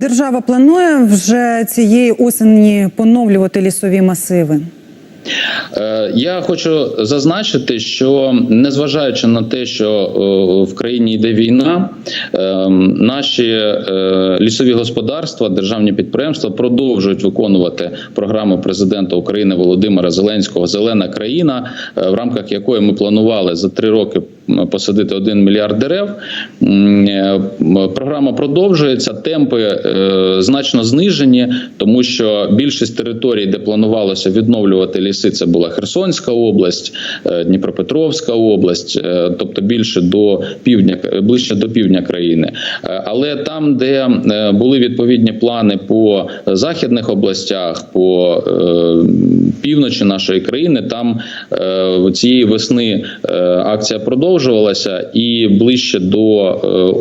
Держава планує вже цієї осені поновлювати лісові масиви. Е, Я хочу зазначити, що незважаючи на те, що е, в країні йде війна, е, наші лісові господарства, державні підприємства продовжують виконувати програму президента України Володимира Зеленського Зелена країна, в рамках якої ми планували за три роки посадити 1 мільярд дерев. Е, Програма продовжується. Темпи е, значно знижені, тому що більшість територій, де планувалося відновлювати ліси, це була Херсонська область, е, Дніпропетровська область, тобто більше до півдня, ближче до півдня країни. Але там, де були відповідні плани по західних областях, по півночі нашої країни, там цієї весни акція продовжувалася, і ближче до е,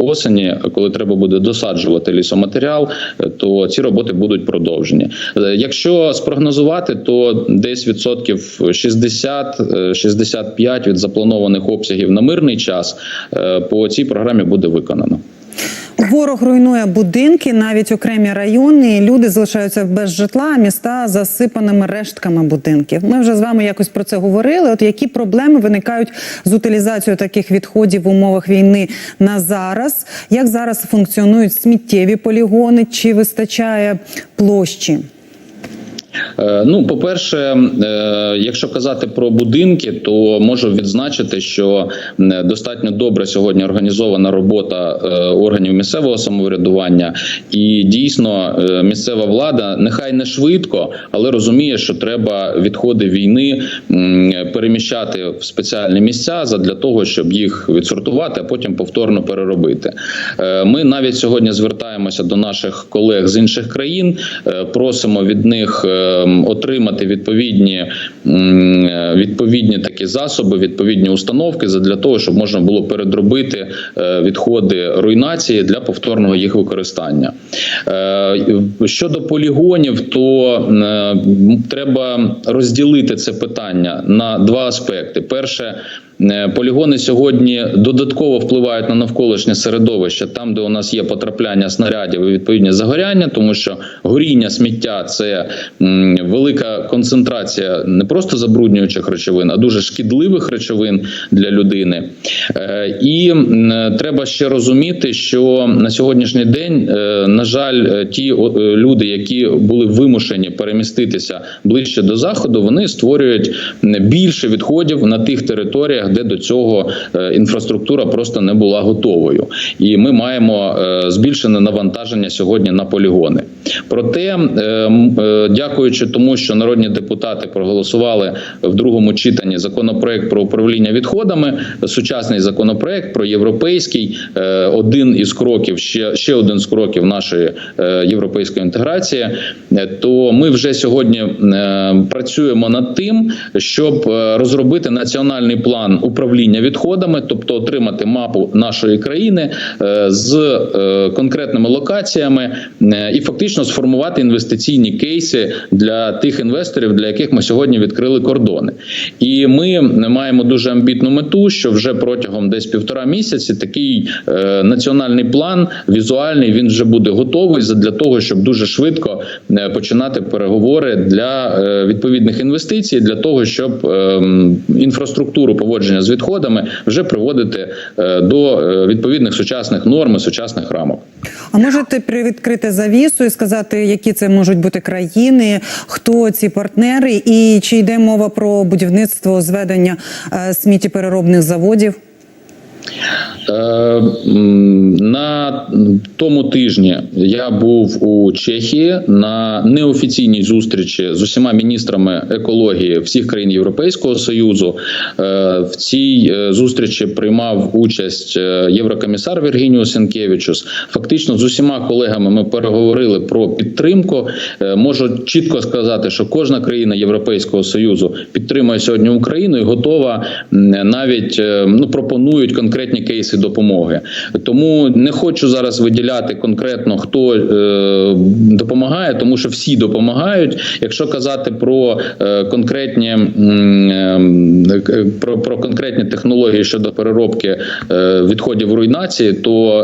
осені, коли треба буде досаджувати лісоматеріал, е, то ці роботи будуть продовжені. Е, Якщо спрогнозувати, то десь відсотків 60-65 від запланованих обсягів на мирний час по цій програмі буде виконано. Ворог руйнує будинки, навіть окремі райони. Люди залишаються без житла, а міста засипаними рештками будинків. Ми вже з вами якось про це говорили. От які проблеми виникають з утилізацією таких відходів в умовах війни на зараз? Як зараз функціонують сміттєві полігони? Чи вистачає площі? Е, Ну, по-перше, е, якщо казати про будинки, то можу відзначити, що достатньо добре сьогодні організована робота е, органів місцевого самоврядування, і дійсно місцева влада нехай не швидко, але розуміє, що треба відходи війни переміщати в спеціальні місця для того, щоб їх відсортувати, а потім повторно переробити. Ми навіть сьогодні звертаємося до наших колег з інших країн, просимо від них отримати відповідні е, відповідні такі засоби, відповідні установки для того, щоб можна було передробити е, відходи руйнації для повторного їх використання. Е, Щодо полігонів, то треба розділити це питання на два аспекти: перше. Е, Полігони сьогодні додатково впливають на навколишнє середовище, там, де у нас є потрапляння снарядів і відповідні загоряння, тому що горіння сміття це велика концентрація не просто забруднюючих речовин, а дуже шкідливих речовин для людини. Е, І треба ще розуміти, що на сьогоднішній день, е, на жаль, ті люди, які були вимушені переміститися ближче до заходу, вони створюють більше відходів на тих територіях, де до цього е, інфраструктура просто не була готовою, і ми маємо е, збільшене навантаження сьогодні на полігони. Проте, е, дякуючи тому, що народні депутати проголосували в другому читанні законопроект про управління відходами, сучасний законопроект про європейський, один із кроків, ще, ще один з кроків нашої європейської інтеграції, то ми вже сьогодні працюємо над тим, щоб розробити національний план управління відходами, тобто отримати мапу нашої країни е, з е, конкретними локаціями е, і фактично сформувати інвестиційні кейси для тих інвесторів, для яких ми сьогодні відкрили кордони. І ми маємо дуже амбітну мету, що вже протягом десь півтора місяці такий національний план візуальний він вже буде готовий для того, щоб дуже швидко починати переговори для відповідних інвестицій, для того, щоб е, інфраструктуру поводження з відходами вже приводити е, до е, відповідних сучасних норм і сучасних рамок. А можете привідкрити завісу і сказати, які це можуть бути країни, хто ці партнери, і чи йде мова про будівництво зведення е, сміттєпереробних заводів? Е, На тому тижні я був у Чехії на неофіційній зустрічі з усіма міністрами екології всіх країн Європейського союзу. Е, В цій е, зустрічі приймав участь єврокомісар Віргініус Сенкевичус. Фактично з усіма колегами ми переговорили про підтримку. Можу чітко сказати, що кожна країна Європейського союзу підтримує сьогодні Україну і готова навіть ну пропонують конкретні конкретні кейси допомоги. Тому не хочу зараз виділяти конкретно хто е, допомагає, тому що всі допомагають. Якщо казати про е, конкретні е, про, про конкретні технології щодо переробки е, відходів руйнації, то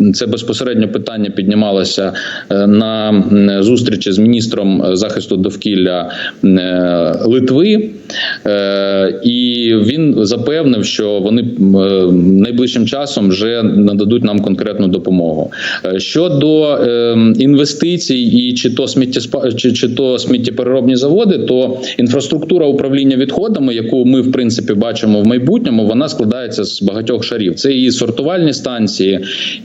е, це безпосередньо питання піднімалося е, на зустрічі з міністром е, захисту довкілля е, Литви, і він запевнив, що вони е, найближчим часом вже нададуть нам конкретну допомогу. Е, Щодо е, інвестицій і чи то сміттєспа чи, чи то сміттєпереробні заводи, то інфраструктура управління відходами, яку ми в принципі бачимо в майбутньому, вона складається з багатьох шарів. Це і сортувальні станції,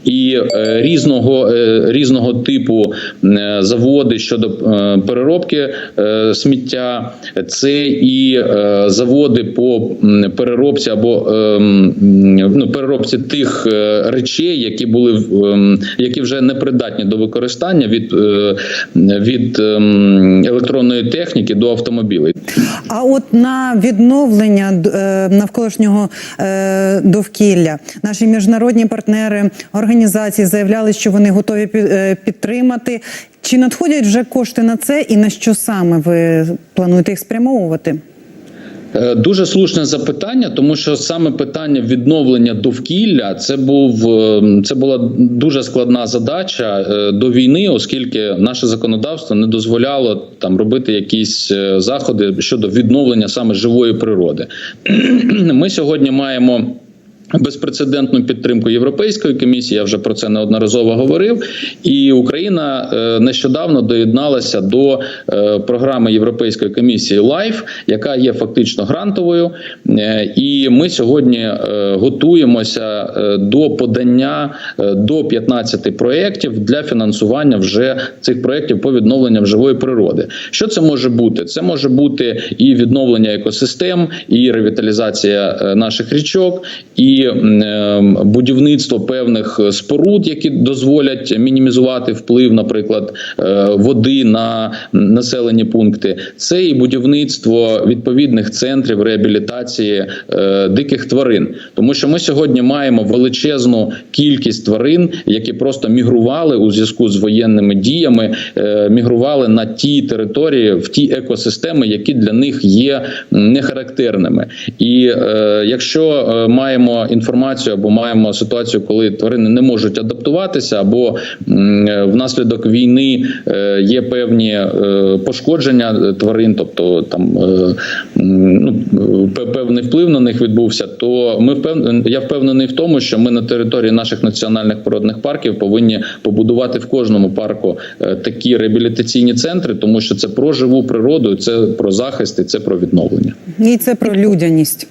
і е, різного е, різного типу е, заводи щодо е, переробки е, сміття, це і е, заводи по переробці або ем, ну, переробці тих е, речей, які були які вже не придатні до використання від, е, від електронної техніки до автомобілів. А от на відновлення е, навколишнього е, довкілля наші міжнародні партнери організації заявляли, що вони готові пі- е, підтримати. Чи надходять вже кошти на це, і на що саме ви плануєте їх спрямовувати? Е, Дуже слушне запитання, тому що саме питання відновлення довкілля це був е, це була дуже складна задача е, до війни, оскільки наше законодавство не дозволяло там робити якісь заходи щодо відновлення саме живої природи. Ми сьогодні маємо. Безпрецедентну підтримку Європейської комісії, я вже про це неодноразово говорив. І Україна е, нещодавно доєдналася до е, програми Європейської комісії LIFE, яка є фактично грантовою. Е, І ми сьогодні готуємося до подання до 15 проєктів для фінансування вже цих проєктів по відновленням живої природи. Що це може бути? Це може бути і відновлення екосистем, і ревіталізація наших річок, і м, е, будівництво певних споруд, які дозволять мінімізувати вплив, наприклад, е, води на населені пункти. Це і будівництво відповідних центрів реабілітації е, диких тварин, тому що ми сьогодні маємо величезну кількість тварин, які просто мігрували у зв'язку з воєнними діями, е, мігрували на ті території, в ті екосистеми, які для них є нехарактерними. І е, якщо е, маємо інформацію або маємо ситуацію, коли тварини не можуть адаптуватися, або е, внаслідок війни е, є певні е, пошкодження тварин, тобто там ну, певний вплив на них відбувся, то ми впев... я впевнений в тому, що ми на території наших національних природних парків повинні побудувати в кожному парку такі реабілітаційні центри, тому що це про живу природу, це про захист і це про відновлення. І це про людяність.